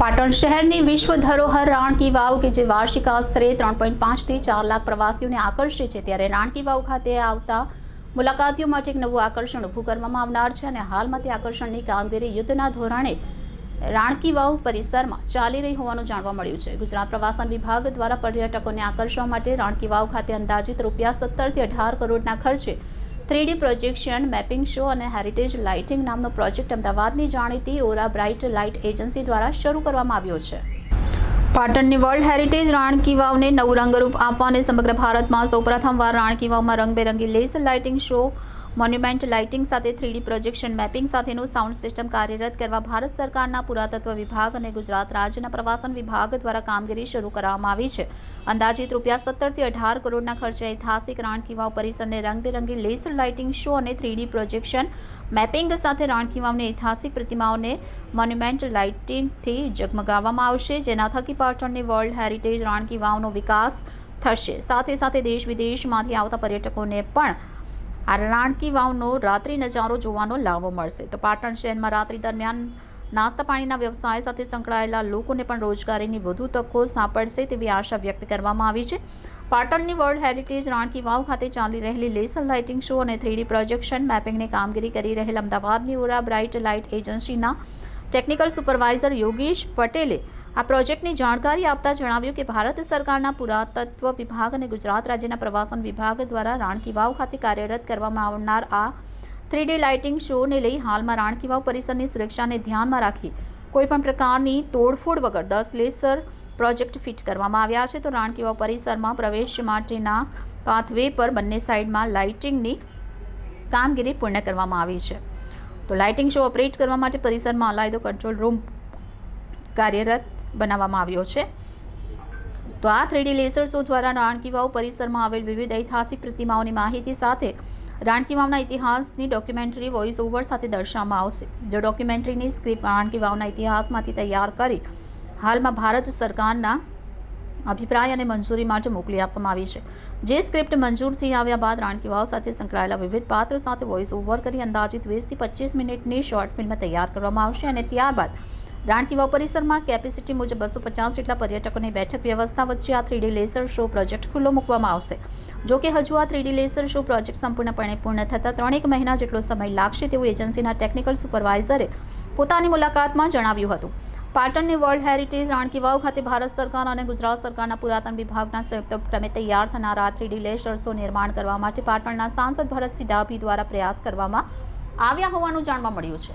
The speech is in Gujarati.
પાટણ શહેરની વિશ્વ ધરોહર રાણકી વાવ કે જે વાર્ષિક આશરે ત્રણ પોઈન્ટ પાંચથી ચાર લાખ પ્રવાસીઓને આકર્ષે છે, ત્યારે રાણકી વાવ ખાતે આવતા મુલાકાતીઓ માટે એક નવું આકર્ષણ ઊભું કરવામાં આવનાર છે અને હાલમાં તે આકર્ષણની કામગીરી યુદ્ધના ધોરણે રાણકી વાવ પરિસરમાં ચાલી રહી હોવાનું જાણવા મળ્યું છે. ગુજરાત પ્રવાસન વિભાગ દ્વારા પર્યટકોને આકર્ષવા માટે રાણકી વાવ ખાતે અંદાજિત રૂપિયા સત્તરથી અઢાર કરોડના ખર્ચે three D projection, mapping show અને હેરિટેજ લાઇટિંગ નામનો પ્રોજેક્ટ અમદાવાદની જાણીતી ઓરા બ્રાઇટ લાઇટ એજન્સી દ્વારા શરૂ કરવામાં આવ્યો છે. પાટણની વર્લ્ડ હેરિટેજ રાણકી વાવને નવું રંગરૂપ આપવા અને સમગ્ર ભારતમાં સૌપ્રથમવાર રાણકી વાવમાં રંગબેરંગી laser lighting show monument lighting સાથે થ્રીડી પ્રોજેક્શન મેપિંગ સાથેનું સાઉન્ડ સિસ્ટમ કાર્યરત કરવા ભારત સરકારના પુરાતત્વ વિભાગ અને ગુજરાત રાજ્યના પ્રવાસન વિભાગ દ્વારા કામગીરી શરૂ કરવામાં આવી છે. અંદાજિત રૂપિયા સત્તરથી અઢાર કરોડના ખર્ચે ઐતિહાસિક રાણકીવાવ પરિસરને રંગબેરંગી લેસર લાઇટિંગ શો અને થ્રીડી પ્રોજેક્શન મેપિંગ સાથે રાણકીવાવની ઐતિહાસિક પ્રતિમાઓને મોન્યુમેન્ટ લાઇટિંગથી જગમગાવવામાં આવશે, જેના થકી પાટણની વર્લ્ડ હેરિટેજ રાણકી વાવનો વિકાસ થશે. સાથે સાથે દેશ વિદેશમાંથી આવતા પર્યટકોને પણ આ રાણકી વાવનો રાત્રિ નજારો જોવાનો લાભો મળશે. તો પાટણ શહેરમાં રાત્રિ દરમિયાન નાસ્તા પાણીના વ્યવસાય સાથે સંકળાયેલા લોકોને પણ રોજગારીની વધુ તકો સાંપડશે તેવી આશા વ્યક્ત કરવામાં આવી છે. પાટણની વર્લ્ડ હેરિટેજ રાણકી વાવ ખાતે ચાલી રહેલી લેસર લાઇટિંગ શો અને થ્રીડી પ્રોજેક્શન મેપિંગની કામગીરી કરી રહેલ અમદાવાદની ઓરા બ્રાઇટ લાઇટ એજન્સીના ટેકનિકલ સુપરવાઇઝર યોગેશ પટેલે આ પ્રોજેક્ટની જાણકારી આપતા જણાવ્યું કે ભારત સરકારના પુરાતત્વ વિભાગ અને ગુજરાત રાજ્યના પ્રવાસન વિભાગ દ્વારા રાણકી વાવ ખાતે કાર્યરત કરવામાં આવનાર આ થ્રીડી લાઇટિંગ શોને લઈ હાલમાં રાણકી વાવ પરિસરની સુરક્ષાને ધ્યાનમાં રાખી કોઈપણ પ્રકારની તોડફોડ વગર દસ લેસર પ્રોજેક્ટ ફિટ કરવામાં આવ્યા છે. તો રાણકી વાવ પરિસરમાં પ્રવેશ માટેના પાથવે પર બંને સાઇડમાં લાઇટિંગની કામગીરી પૂર્ણ કરવામાં આવી છે. તો લાઇટિંગ શો ઓપરેટ કરવા માટે પરિસરમાં અલાયદો કંટ્રોલ રૂમ કાર્યરત બનાવવામાં આવ્યો છે. તો આ થ્રીડી લેસર શો દ્વારા રાણકી વાવ પરિસરમાં આવેલ વિવિધ ઐતિહાસિક પ્રતિમાઓની માહિતી સાથે રાણકી વાવના ઇતિહાસની ડોક્યુમેન્ટરી વોઇસ ઓવર સાથે દર્શાવવામાં આવશે. જો ડોક્યુમેન્ટરીની સ્ક્રિપ્ટ રાણકી વાવના ઇતિહાસમાંથી તૈયાર કરી હાલમાં ભારત સરકારના અભિપ્રાય અને મંજૂરી માટે મોકલી આપવામાં આવી છે. જે સ્ક્રિપ્ટ મંજૂર થઈ આવ્યા બાદ રાણકી વાવ સાથે સંકળાયેલા વિવિધ પાત્ર સાથે વોઇસ ઓવર કરી અંદાજિત વીસથી પચીસ મિનિટની શોર્ટ ફિલ્મ તૈયાર કરવામાં આવશે અને ત્યારબાદ રાણકી વાવ પરિસરમાં કેપેસિટી મુજબ બસો પચાસ જેટલા પર્યટકોની બેઠક વ્યવસ્થા વચ્ચે આ થ્રીડી લેસર શો પ્રોજેક્ટ ખુલ્લો મૂકવામાં આવશે. જો કે હજુ આ થ્રીડી લેસર શો પ્રોજેક્ટ સંપૂર્ણપણે પૂર્ણ થતાં ત્રણેક મહિના જેટલો સમય લાગશે તેવું એજન્સીના ટેકનિકલ સુપરવાઇઝરે પોતાની મુલાકાતમાં જણાવ્યું હતું. પાટણની વર્લ્ડ હેરિટેજ રાણકી વાવ ખાતે ભારત સરકાર અને ગુજરાત સરકારના પુરાતન વિભાગના સંયુક્ત ઉપક્રમે તૈયાર થનાર આ થ્રીડી લેસર શો નિર્માણ કરવા માટે પાટણના સાંસદ ભરતસિંહ ડાભી દ્વારા પ્રયાસ કરવામાં આવ્યા હોવાનું જાણવા મળ્યું છે.